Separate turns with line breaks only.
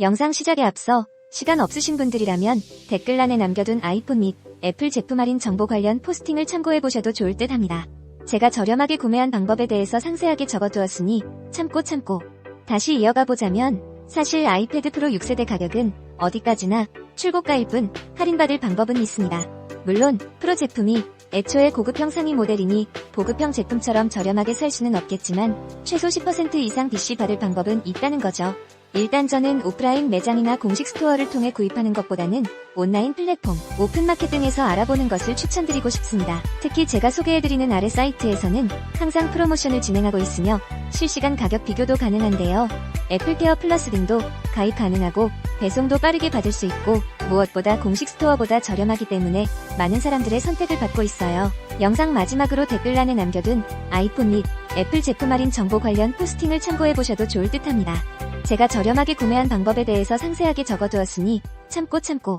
영상 시작에 앞서 시간 없으신 분들이라면 댓글란에 남겨둔 아이폰 및 애플 제품 할인 정보 관련 포스팅을 참고해보셔도 좋을 듯 합니다. 제가 저렴하게 구매한 방법에 대해서 상세하게 적어두었으니 참고 참고. 다시 이어가 보자면 사실 아이패드 프로 6세대 가격은 어디까지나 출고가일 뿐 할인받을 방법은 있습니다. 물론 프로 제품이 애초에 고급 형 상위 모델이니 보급형 제품처럼 저렴하게 살 수는 없겠지만 최소 10% 이상 DC 받을 방법은 있다는 거죠. 일단 저는 오프라인 매장이나 공식 스토어를 통해 구입하는 것보다는 온라인 플랫폼, 오픈마켓 등에서 알아보는 것을 추천드리고 싶습니다. 특히 제가 소개해드리는 아래 사이트에서는 항상 프로모션을 진행하고 있으며 실시간 가격 비교도 가능한데요. 애플케어 플러스 등도 가입 가능하고 배송도 빠르게 받을 수 있고 무엇보다 공식 스토어보다 저렴하기 때문에 많은 사람들의 선택을 받고 있어요. 영상 마지막으로 댓글란에 남겨둔 아이폰 및 애플 제품 할인 정보 관련 포스팅을 참고해보셔도 좋을 듯 합니다. 제가 저렴하게 구매한 방법에 대해서 상세하게 적어두었으니 참고 참고.